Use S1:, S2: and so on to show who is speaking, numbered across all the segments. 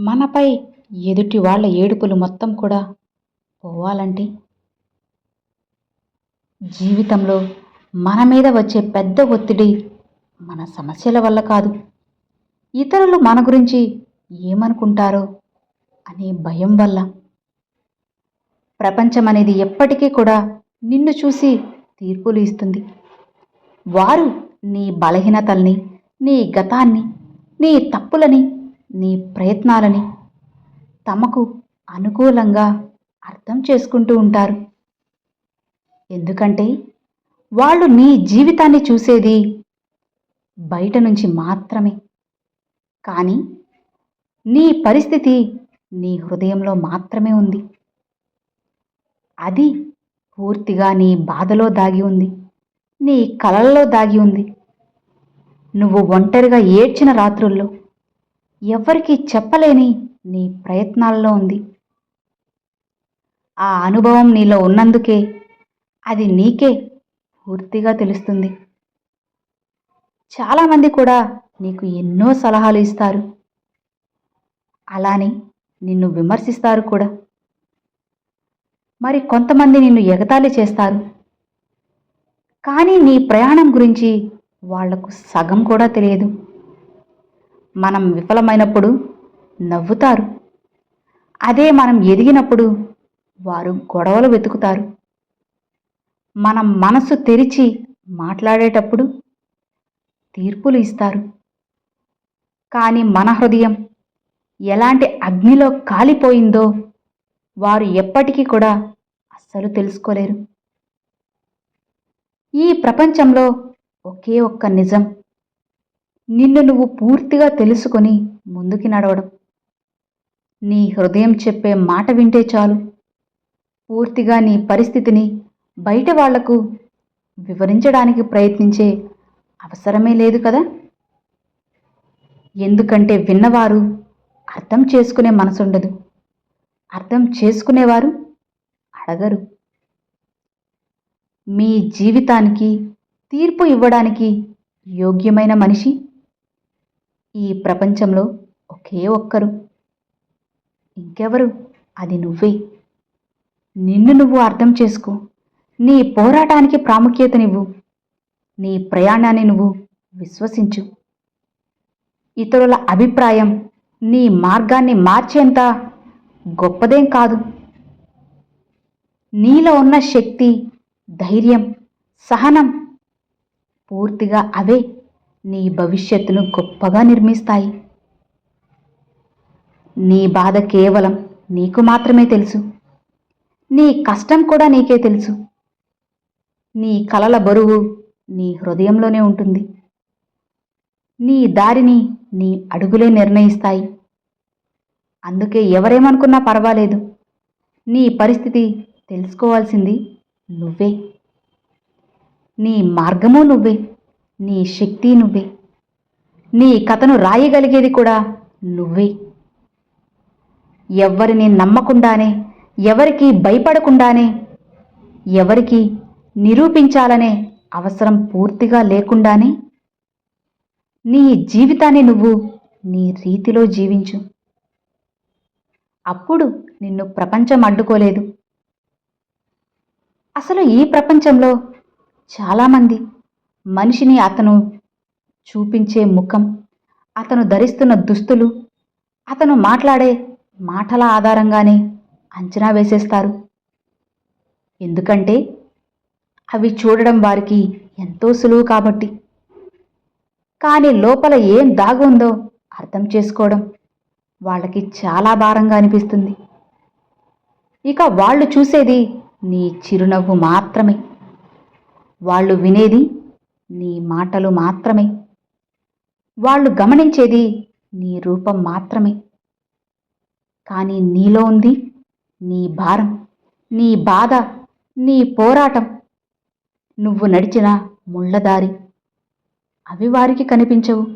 S1: మనపై ఎదుటి వాళ్ళ ఏడుపులు మొత్తం కూడా పోవాలంటే జీవితంలో మన మీద వచ్చే పెద్ద ఒత్తిడి మన సమస్యల వల్ల కాదు. ఇతరులు మన గురించి ఏమనుకుంటారో అనే భయం వల్ల. ప్రపంచం అనేది ఎప్పటికీ కూడా నిన్ను చూసి తీర్పులు ఇస్తుంది. వారు నీ బలహీనతల్ని నీ గతాన్ని నీ తప్పులని నీ ప్రయత్నాలని తమకు అనుకూలంగా అర్థం చేసుకుంటూ ఉంటారు. ఎందుకంటే వాళ్ళు నీ జీవితాన్ని చూసేది బయట నుంచి మాత్రమే. కానీ నీ పరిస్థితి నీ హృదయంలో మాత్రమే ఉంది. అది పూర్తిగా నీ బాధలో దాగి ఉంది. నీ కలల్లో దాగి ఉంది. నువ్వు ఒంటరిగా ఏడ్చిన రాత్రుల్లో ఎవ్వరికీ చెప్పలేని నీ ప్రయత్నాల్లో ఉంది. ఆ అనుభవం నీలో ఉన్నందుకే అది నీకే పూర్తిగా తెలుస్తుంది. చాలామంది కూడా నీకు ఎన్నో సలహాలు ఇస్తారు. అలానే నిన్ను విమర్శిస్తారు కూడా. మరి కొంతమంది నిన్ను ఎగతాళి చేస్తారు. కానీ నీ ప్రయాణం గురించి వాళ్ళకు సగం కూడా తెలియదు. మనం విఫలమైనప్పుడు నవ్వుతారు. అదే మనం ఎదిగినప్పుడు వారు గొడవలు వెతుకుతారు. మనం మనసు తెరిచి మాట్లాడేటప్పుడు తీర్పులు ఇస్తారు. కానీ మన హృదయం ఎలాంటి అగ్నిలో కాలిపోయిందో వారు ఎప్పటికీ కూడా అస్సలు తెలుసుకోలేరు. ఈ ప్రపంచంలో ఒకే ఒక్క నిజం. నిన్ను నువ్వు పూర్తిగా తెలుసుకొని ముందుకి నడవడం. నీ హృదయం చెప్పే మాట వింటే చాలు. పూర్తిగా నీ పరిస్థితిని బయట వాళ్ళకు వివరించడానికి ప్రయత్నించే అవసరమే లేదు కదా? ఎందుకంటే విన్నవారు అర్థం చేసుకునే మనసుండదు. అర్థం చేసుకునేవారు అడగరు. మీ జీవితానికి తీర్పు ఇవ్వడానికి యోగ్యమైన మనిషి ఈ ప్రపంచంలో ఒకే ఒక్కరు. ఇంకెవరు? అది నువ్వే. నిన్ను నువ్వు అర్థం చేసుకో. నీ పోరాటానికి ప్రాముఖ్యతనివ్వు. నీ ప్రయాణాన్ని నువ్వు విశ్వసించు. ఇతరుల అభిప్రాయం నీ మార్గాన్ని మార్చేంత గొప్పదేం కాదు. నీలో ఉన్న శక్తి ధైర్యం సహనం పూర్తిగా అవే. నీ భవిష్యత్తును గొప్పగా నిర్మిస్తాయి. నీ బాధ కేవలం నీకు మాత్రమే తెలుసు. నీ కష్టం కూడా నీకే తెలుసు. నీ కలల బరువు నీ హృదయంలోనే ఉంటుంది. నీ దారిని నీ అడుగులే నిర్ణయిస్తాయి. అందుకే ఎవరేమనుకున్నా పర్వాలేదు. నీ పరిస్థితి తెలుసుకోవాల్సింది నువ్వే. నీ మార్గము నువ్వే. నీ శక్తి నువ్వే. నీ కథను రాయగలిగేది కూడా నువ్వే. ఎవ్వరిని నమ్మకుండానే ఎవరికి భయపడకుండానే ఎవరికి నిరూపించాలనే అవసరం పూర్తిగా లేకుండానే నీ జీవితాన్ని నువ్వు నీ రీతిలో జీవించు. అప్పుడు నిన్ను ప్రపంచం అడ్డుకోలేదు. అసలు ఈ ప్రపంచంలో చాలామంది మనిషిని అతను చూపించే ముఖం అతను ధరిస్తున్న దుస్తులు అతను మాట్లాడే మాటల ఆధారంగానే అంచనా వేసేస్తారు. ఎందుకంటే అవి చూడడం వారికి ఎంతో సులువు కాబట్టి. కానీ లోపల ఏం దాగుందో అర్థం చేసుకోవడం వాళ్ళకి చాలా భారంగా అనిపిస్తుంది. ఇక వాళ్ళు చూసేది నీ చిరునవ్వు మాత్రమే. వాళ్ళు వినేది నీ మాటలు మాత్రమే. వాళ్ళు గమనించేది నీ రూపం మాత్రమే. కానీ నీలో ఉంది నీ భారం నీ బాధ నీ పోరాటం. నువ్వు నడిచిన ముళ్ళదారి. అవి వారికి కనిపించవు.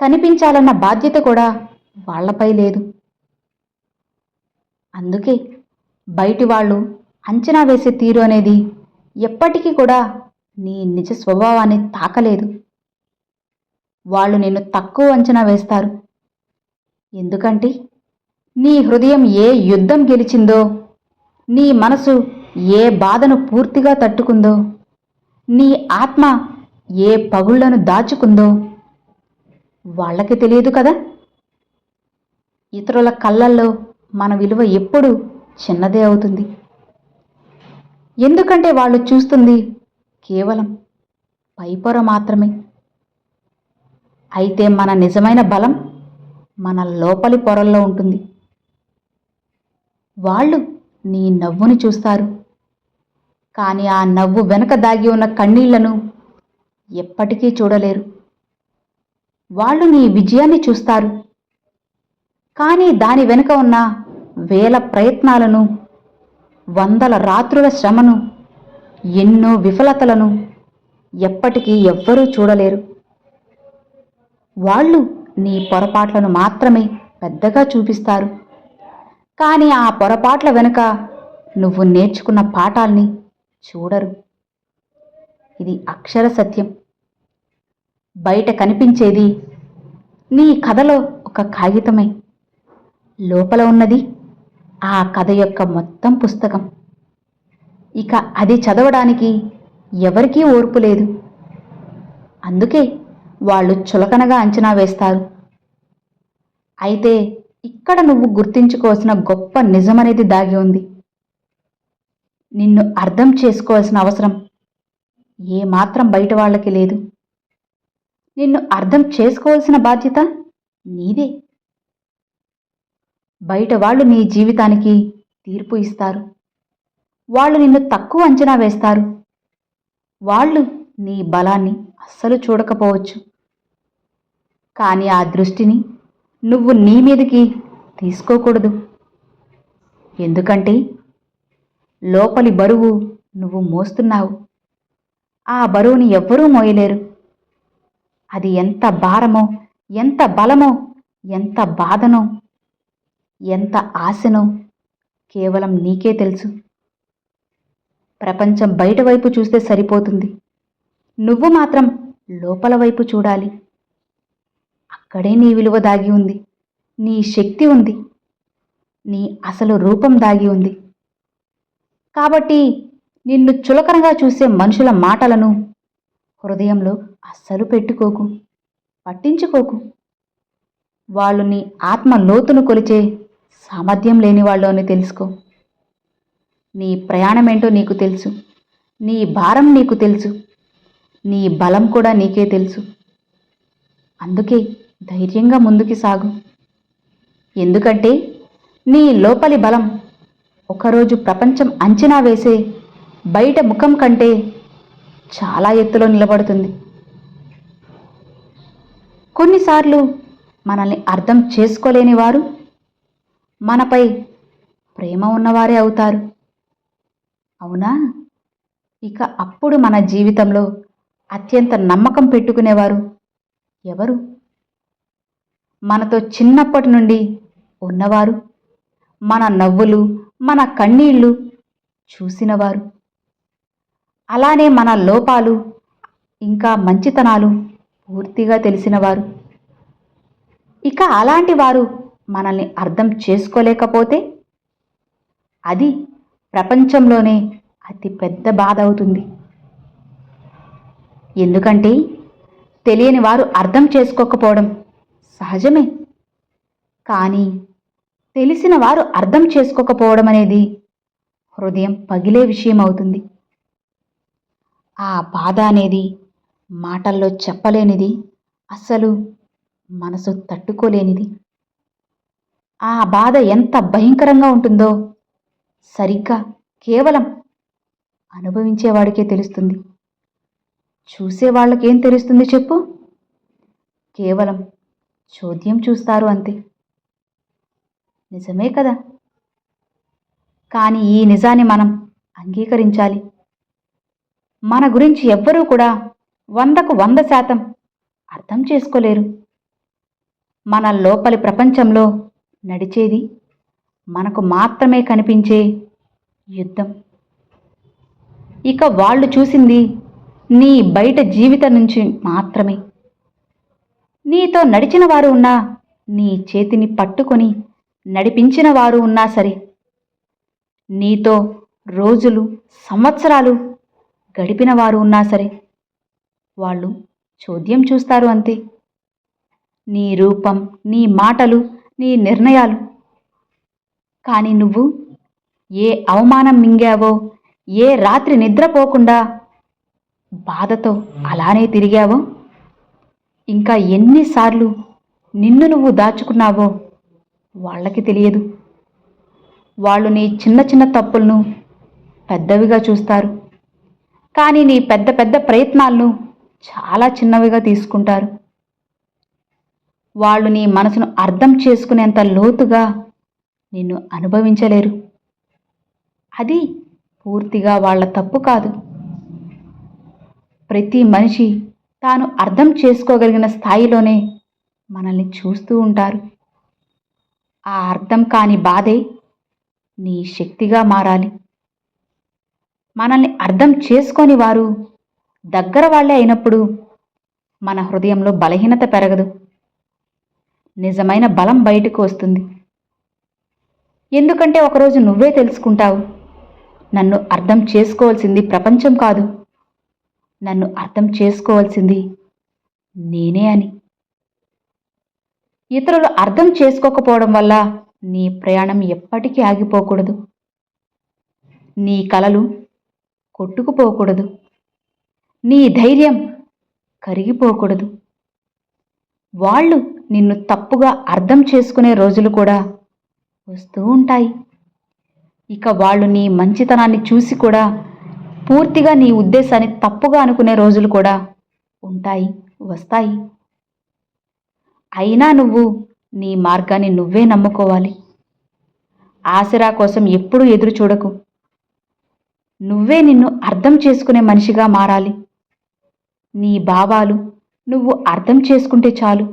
S1: కనిపించాలన్న బాధ్యత కూడా వాళ్ళపై లేదు. అందుకే బయటి వాళ్ళు అంచనా వేసే తీరు అనేది ఎప్పటికీ కూడా నీ నిజ స్వభావాన్ని తాకలేదు. వాళ్ళు నిన్ను తక్కువ అంచనా వేస్తారు. ఎందుకంటే నీ హృదయం ఏ యుద్ధం గెలిచిందో నీ మనసు ఏ బాధను పూర్తిగా తట్టుకుందో నీ ఆత్మ ఏ పగుళ్ళను దాచుకుందో వాళ్ళకి తెలియదు కదా? ఇతరుల కళ్ళల్లో మన విలువ ఎప్పుడు చిన్నదే అవుతుంది. ఎందుకంటే వాళ్ళు చూస్తుంది కేవలం పైపొర మాత్రమే. అయితే మన నిజమైన బలం మన లోపలి పొరల్లో ఉంటుంది. వాళ్ళు నీ నవ్వుని చూస్తారు. కానీ ఆ నవ్వు వెనక దాగి ఉన్న కన్నీళ్ళను ఎప్పటికీ చూడలేరు. వాళ్ళు నీ విజయాన్ని చూస్తారు. కానీ దాని వెనుక ఉన్న వేల ప్రయత్నాలను వందల రాత్రుల శ్రమను ఎన్నో విఫలతలను ఎప్పటికీ ఎవ్వరూ చూడలేరు. వాళ్ళు నీ పొరపాట్లను మాత్రమే పెద్దగా చూపిస్తారు. కానీ ఆ పొరపాట్ల వెనుక నువ్వు నేర్చుకున్న పాఠాల్ని చూడరు. ఇది అక్షర సత్యం. బయట కనిపించేది నీ కథలో ఒక కాగితమే. లోపల ఉన్నది ఆ కథ యొక్క మొత్తం పుస్తకం. ఇక అది చదవడానికి ఎవరికీ ఓర్పు లేదు. అందుకే వాళ్ళు చులకనగా అంచనా వేస్తారు. అయితే ఇక్కడ నువ్వు గుర్తించుకోవాల్సిన గొప్ప నిజమనేది దాగి ఉంది. నిన్ను అర్థం చేసుకోవాల్సిన అవసరం ఏమాత్రం బయట వాళ్ళకి లేదు. నిన్ను అర్థం చేసుకోవాల్సిన బాధ్యత నీదే. బయట వాళ్ళు నీ జీవితానికి తీర్పు ఇస్తారు. వాళ్ళు నిన్ను తక్కువ అంచనా వేస్తారు. వాళ్ళు నీ బలాన్ని అస్సలు చూడకపోవచ్చు. కానీ ఆ దృష్టిని నువ్వు నీ మీదకి తీసుకోకూడదు. ఎందుకంటే లోపలి బరువు నువ్వు మోస్తున్నావు. ఆ బరువుని ఎవ్వరూ మోయలేరు. అది ఎంత భారమో ఎంత బలమో ఎంత బాధనో ఎంత ఆశనో కేవలం నీకే తెలుసు. ప్రపంచం బయట వైపు చూస్తే సరిపోతుంది. నువ్వు మాత్రం లోపల వైపు చూడాలి. అక్కడే నీ విలువ దాగి ఉంది. నీ శక్తి ఉంది. నీ అసలు రూపం దాగి ఉంది. కాబట్టి నిన్ను చులకనగా చూసే మనుషుల మాటలను హృదయంలో అస్సలు పెట్టుకోకు పట్టించుకోకు. వాళ్ళు నీ ఆత్మ లోతును కొలిచే సామర్థ్యం లేని వాళ్ళు అని తెలుసుకో. నీ ప్రయాణమేంటో నీకు తెలుసు. నీ భారం నీకు తెలుసు. నీ బలం కూడా నీకే తెలుసు. అందుకే ధైర్యంగా ముందుకి సాగు. ఎందుకంటే నీ లోపలి బలం ఒకరోజు ప్రపంచం అంచనా వేసే బయట ముఖం కంటే చాలా ఎత్తులో నిలబడుతుంది. కొన్నిసార్లు మనల్ని అర్థం చేసుకోలేని వారు మనపై ప్రేమ ఉన్నవారే అవుతారు. అవునా? ఇక అప్పుడు మన జీవితంలో అత్యంత నమ్మకం పెట్టుకునేవారు ఎవరు? మనతో చిన్నప్పటి నుండి ఉన్నవారు మన నవ్వులు మన కన్నీళ్ళు చూసినవారు. అలానే మన లోపాలు ఇంకా మంచితనాలు పూర్తిగా తెలిసినవారు. ఇక అలాంటి వారు మనల్ని అర్థం చేసుకోలేకపోతే? అది ప్రపంచంలోనే అతి పెద్ద బాధ అవుతుంది. ఎందుకంటే తెలియని వారు అర్థం చేసుకోకపోవడం సహజమే. కానీ తెలిసిన వారు అర్థం చేసుకోకపోవడం అనేది హృదయం పగిలే విషయం అవుతుంది. ఆ బాధ అనేది మాటల్లో చెప్పలేనిది అస్సలు మనసు తట్టుకోలేనిది. ఆ బాధ ఎంత భయంకరంగా ఉంటుందో సరిగ్గా కేవలం అనుభవించేవాడికే తెలుస్తుంది. చూసే వాళ్ళకేం తెలుస్తుంది చెప్పు? కేవలం చోద్యం చూస్తారు అంతే. నిజమే కదా? కానీ ఈ నిజాన్ని మనం అంగీకరించాలి. మన గురించి ఎవ్వరూ కూడా వందకు వంద శాతం అర్థం చేసుకోలేరు. మన లోపలి ప్రపంచంలో నడిచేది మనకు మాత్రమే కనిపించే యుద్ధం. ఇక వాళ్ళు చూసింది నీ బయట జీవితం నుంచి మాత్రమే. నీతో నడిచిన వారు ఉన్నా నీ చేతిని పట్టుకొని నడిపించిన వారు ఉన్నా సరే నీతో రోజులు సంవత్సరాలు గడిపిన వారు ఉన్నా సరే వాళ్ళు చోద్యం చూస్తారు అంతే. నీ రూపం నీ మాటలు నీ నిర్ణయాలు కానీ నువ్వు ఏ అవమానం మింగావో ఏ రాత్రి నిద్రపోకుండా బాధతో అలానే తిరిగావో ఇంకా ఎన్నిసార్లు నిన్ను నువ్వు దాచుకున్నావో వాళ్ళకి తెలియదు. వాళ్ళు నీ చిన్న చిన్న తప్పులను పెద్దవిగా చూస్తారు. కానీ నీ పెద్ద పెద్ద ప్రయత్నాలను చాలా చిన్నవిగా తీసుకుంటారు. వాళ్ళు నీ మనసును అర్థం చేసుకునేంత లోతుగా నిన్ను అనుభవించలేరు. అది పూర్తిగా వాళ్ళ తప్పు కాదు. ప్రతి మనిషి తాను అర్థం చేసుకోగలిగిన స్థాయిలోనే మనల్ని చూస్తూ ఉంటారు. ఆ అర్థం కాని బాధే నీ శక్తిగా మారాలి. మనల్ని అర్థం చేసుకొని వారు దగ్గర వాళ్ళే అయినప్పుడు మన హృదయంలో బలహీనత పెరగదు. నిజమైన బలం బయటకు వస్తుంది. ఎందుకంటే ఒకరోజు నువ్వే తెలుసుకుంటావు. నన్ను అర్థం చేసుకోవాల్సింది ప్రపంచం కాదు. నన్ను అర్థం చేసుకోవాల్సింది నేనే అని. ఇతరులు అర్థం చేసుకోకపోవడం వల్ల నీ ప్రయాణం ఎప్పటికీ ఆగిపోకూడదు. నీ కలలు కొట్టుకుపోకూడదు. నీ ధైర్యం కరిగిపోకూడదు. వాళ్ళు నిన్ను తప్పుగా అర్థం చేసుకునే రోజులు కూడా వస్తూ ఉంటాయి. ఇక వాళ్ళు నీ మంచితనాన్ని చూసి కూడా పూర్తిగా నీ ఉద్దేశాన్ని తప్పుగా అనుకునే రోజులు కూడా ఉంటాయి వస్తాయి. అయినా నువ్వు నీ మార్గాన్ని నువ్వే నమ్ముకోవాలి. ఆసరా కోసం ఎప్పుడూ ఎదురు చూడకు. నువ్వే నిన్ను అర్థం చేసుకునే మనిషిగా మారాలి. నీ భావాలు నువ్వు అర్థం చేసుకుంటే చాలు.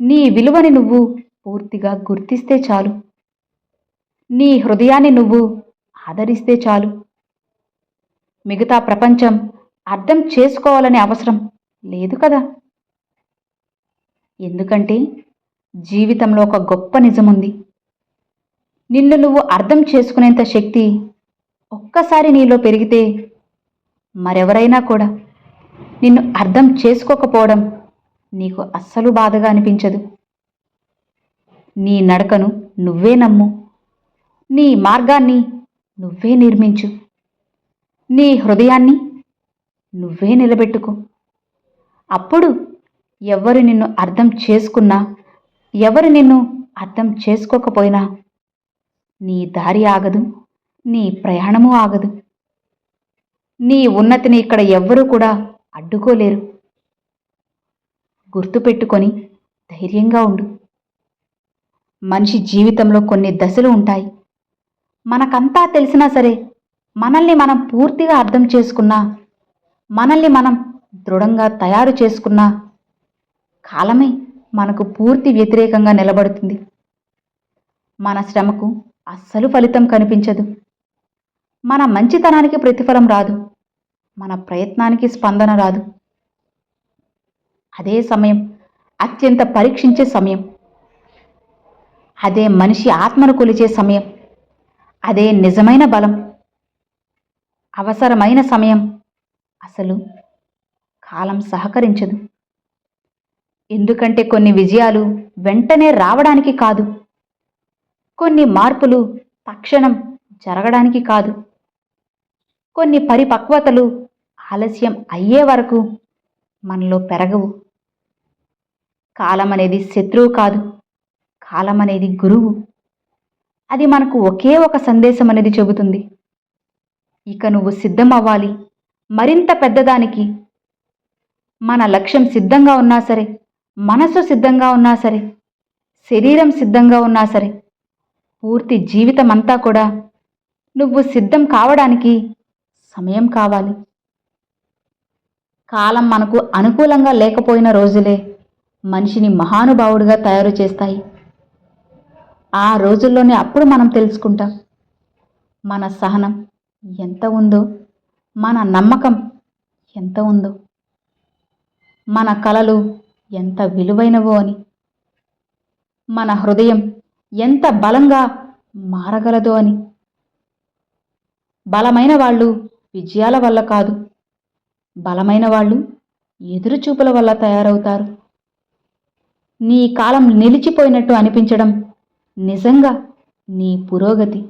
S1: నీ విలువని నువ్వు పూర్తిగా గుర్తిస్తే చాలు. నీ హృదయాన్ని నువ్వు ఆదరిస్తే చాలు. మిగతా ప్రపంచం అర్థం చేసుకోవాలనే అవసరం లేదు కదా? ఎందుకంటే జీవితంలో ఒక గొప్ప నిజముంది. నిన్ను నువ్వు అర్థం చేసుకునేంత శక్తి ఒక్కసారి నీలో పెరిగితే మరెవరైనా కూడా నిన్ను అర్థం చేసుకోకపోవడం నీకు అస్సలు బాధగా అనిపించదు. నీ నడకను నువ్వే నమ్ము. నీ మార్గాన్ని నువ్వే నిర్మించు. నీ హృదయాన్ని నువ్వే నిలబెట్టుకో. అప్పుడు ఎవరు నిన్ను అర్థం చేసుకున్నా ఎవరు నిన్ను అర్థం చేసుకోకపోయినా నీ దారి ఆగదు నీ ప్రయాణము ఆగదు. నీ ఉన్నతిని ఇక్కడ ఎవ్వరూ కూడా అడ్డుకోలేరు. గుర్తుపెట్టుకొని ధైర్యంగా ఉండు. మనిషి జీవితంలో కొన్ని దశలు ఉంటాయి. మనకంతా తెలిసినా సరే మనల్ని మనం పూర్తిగా అర్థం చేసుకున్నా మనల్ని మనం దృఢంగా తయారు చేసుకున్నా కాలమే మనకు పూర్తి వ్యతిరేకంగా నిలబడుతుంది. మన శ్రమకు అస్సలు ఫలితం కనిపించదు. మన మంచితనానికి ప్రతిఫలం రాదు. మన ప్రయత్నానికి స్పందన రాదు. అదే సమయం అత్యంత పరీక్షించే సమయం. అదే మనిషి ఆత్మను కొలిచే సమయం. అదే నిజమైన బలం. అవసరమైన సమయం. అసలు కాలం సహకరించదు. ఎందుకంటే కొన్ని విజయాలు వెంటనే రావడానికి కాదు. కొన్ని మార్పులు తక్షణం జరగడానికి కాదు. కొన్ని పరిపక్వతలు ఆలస్యం అయ్యే వరకు మనలో పెరగవు. కాలం అనేది శత్రువు కాదు. కాలం అనేది గురువు. అది మనకు ఒకే ఒక సందేశం అనేది చెబుతుంది. ఇక నువ్వు సిద్ధం అవ్వాలి మరింత పెద్దదానికి. మన లక్ష్యం సిద్ధంగా ఉన్నా సరే మనసు సిద్ధంగా ఉన్నా సరే శరీరం సిద్ధంగా ఉన్నా సరే పూర్తి జీవితం అంతా కూడా నువ్వు సిద్ధం కావడానికి సమయం కావాలి. కాలం మనకు అనుకూలంగా లేకపోయిన రోజులే మనిషిని మహానుభావుడిగా తయారు చేస్తాయి. ఆ రోజుల్లోనే అప్పుడు మనం తెలుసుకుంటాం. మన సహనం ఎంత ఉందో మన నమ్మకం ఎంత ఉందో మన కలలు ఎంత విలువైనవో అని మన హృదయం ఎంత బలంగా మారగలదో అని. బలమైన వాళ్ళు విజయాల వల్ల కాదు బలమైన వాళ్ళు ఎదురుచూపుల వల్ల తయారవుతారు. నీ కాలం నిలిచిపోయినట్టు అనిపించడం నిజంగా నీ పురోగతి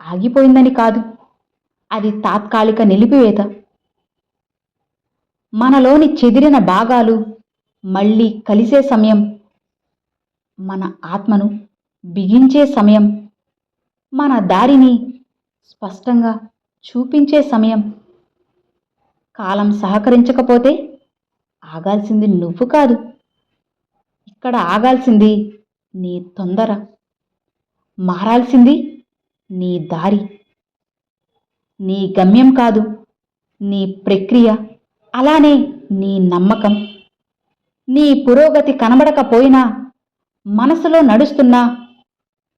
S1: ఆగిపోయిందని కాదు. అది తాత్కాలిక నిలిపివేత. మనలోని చెదిరిన భాగాలు మళ్ళీ కలిసే సమయం. మన ఆత్మను బిగించే సమయం. మన దారిని స్పష్టంగా చూపించే సమయం. కాలం సహకరించకపోతే ఆగాల్సింది నువ్వు కాదు. ఇక్కడ ఆగాల్సింది నీ తొందర. మారాల్సింది నీ దారి. నీ గమ్యం కాదు నీ ప్రక్రియ. అలానే నీ నమ్మకం. నీ పురోగతి కనబడకపోయినా మనసులో నడుస్తున్న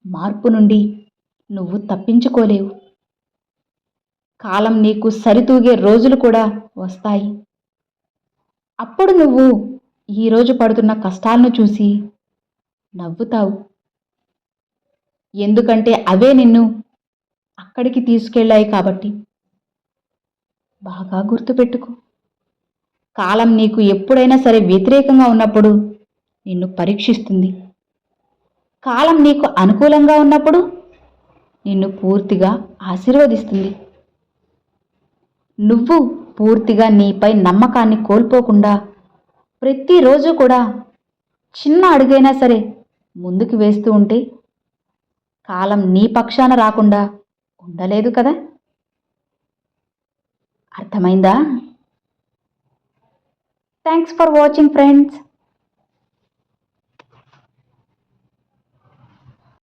S1: మార్పు నుండి నువ్వు తప్పించుకోలేవు. కాలం నీకు సరితూగే రోజులు కూడా వస్తాయి. అప్పుడు నువ్వు ఈరోజు పడుతున్న కష్టాలను చూసి నవ్వుతావు. ఎందుకంటే అవే నిన్ను అక్కడికి తీసుకెళ్ళాయి కాబట్టి. బాగా గుర్తుపెట్టుకో. కాలం నీకు ఎప్పుడైనా సరే వ్యతిరేకంగా ఉన్నప్పుడు నిన్ను పరీక్షిస్తుంది. కాలం నీకు అనుకూలంగా ఉన్నప్పుడు నిన్ను పూర్తిగా ఆశీర్వదిస్తుంది. నువ్వు పూర్తిగా నీపై నమ్మకాన్ని కోల్పోకుండా ప్రతిరోజు కూడా చిన్న అడుగైనా సరే ముందుకు వేస్తూ ఉంటే కాలం నీ పక్షాన రాకుండా ఉండలేదు కదా? అర్థమైందా? Thanks for watching friends